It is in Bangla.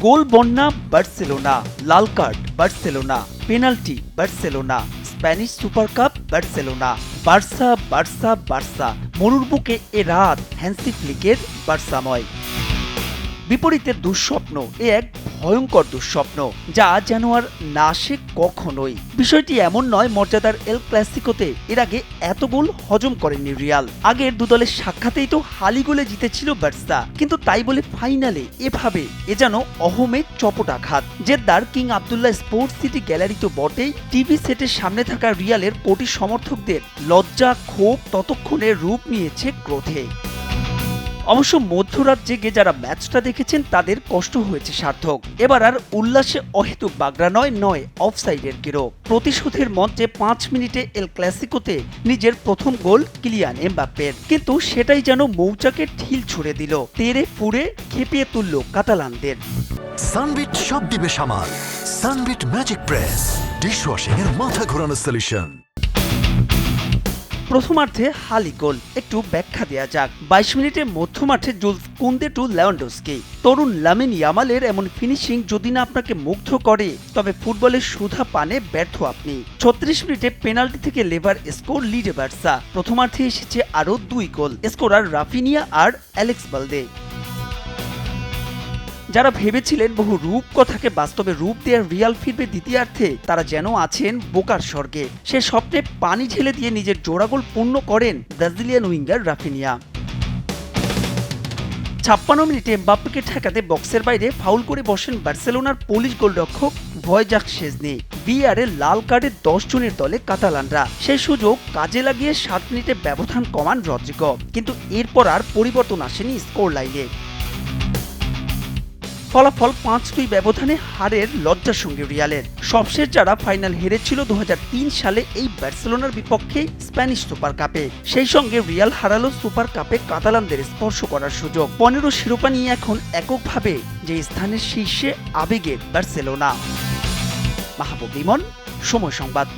গোল বন্যা, বার্সেলোনা। লাল card, Barcelona. Penalty, Barcelona. Spanish Super Cup, Barcelona. Barca Barca Barca. মরুর বুকে এ রাত হ্যান্সি ফ্লিকের বার্সাময়। বিপরীতে দুঃস্বপ্ন এ এক ভয়ঙ্কর দুঃস্বপ্ন, যা যেন আর না আসে কখনোই। বিষয়টি এমন নয়, মর্যাদার এল ক্লাসিকোতে। এর আগে এত গোল হজম করেনি রিয়াল। আগের দু দলের সাক্ষাতেই তো হালি গোলে জিতেছিল বার্সা। কিন্তু তাই বলে ফাইনালে এভাবে এ যেন অহমে চপটাঘাত জেদ্দার King Abdullah Sports City gallery তো বটেই টিভি সেটের সামনে থাকা রিয়ালের কোটি সমর্থকদের লজ্জা, ক্ষোভ ততক্ষণে রূপ নিয়েছে ক্রোধে। অবশ্য মধ্যরাত জেগে যারা ম্যাচটা দেখেছেন, তাদের কষ্ট হয়েছে সার্থক। এবার আর উল্লাসে অহেতুক বাগড়া নয় নয় অফসাইডের গেরো। প্রতিশোধের মঞ্চে পাঁচ মিনিটে এল ক্লাসিকোতে নিজের প্রথম গোল কিলিয়ান এমবাপ্পের। কিন্তু সেটাই যেন মৌচাকে ঢিল ছুড়ে দিল, তেরে ফুড়ে খেপিয়ে তুলল কাতালানদের। সানবিট সব দিবে সামাল। সানবিট ম্যাজিক প্রেস ডিশওয়াশিং এর মাথা ঘোরানো সলিউশন প্রথমার্ধে হালি গোল। একটু ব্যাখ্যা দেয়া যাক। বাইশ মিনিটে মধ্যমার্থে জুলস কুন্দে টু লেওয়ান্ডোসকে। তরুণ লামিন ইয়ামালের এমন ফিনিশিং যদি না আপনাকে মুগ্ধ করে, তবে ফুটবলের সুধা পানে ব্যর্থ আপনি। ছত্রিশ মিনিটে পেনাল্টি থেকে লেভার স্কোর লিডে বার্সা। প্রথমার্ধে এসেছে আরও দুই গোল। স্কোরার রাফিনিয়া আর অ্যালেক্স বালদে। যারা ভেবেছিলেন বহু রূপকথাকে বাস্তবে রূপ দেওয়ার রিয়াল ফিরবে দ্বিতীয়ার্থে তারা যেন আছেন বোকার স্বর্গে। সে স্বপ্নে পানি ঢেলে দিয়ে নিজের জোড়াগোল পূর্ণ করেন ব্রাজিলিয়ান উইঙ্গার রাফিনিয়া। ছাপ্পান্ন মিনিটে এমবাপ্পেকে ঠেকাতে বক্সের বাইরে ফাউল করে বসেন বার্সেলোনার পুলিশ গোলরক্ষক ভয়জাক শেজনি বিআরে লাল কার্ডের দশ জনের দলে কাতালানরা। সেই সুযোগ কাজে লাগিয়ে সাত মিনিটে ব্যবধান কমান রদ্রিগো। কিন্তু এরপর আর পরিবর্তন আসেনি স্কোর লাইনে ফলাফল পাঁচ দুই ব্যবধানে হারের লজ্জার সঙ্গে রিয়ালের। সবশেষ যারা ফাইনাল হেরেছিল দু হাজার তিন সালে এই বার্সেলোনার বিপক্ষে স্প্যানিশ সুপার কাপে। সেই সঙ্গে রিয়াল হারালো সুপার কাপে কাতালানদের স্পর্শ করার সুযোগ। পনেরো শিরোপা নিয়ে এখন এককভাবে যে স্থানের শীর্ষে আবেগের বার্সেলোনা। মাহবুব ইমন, সময় সংবাদ।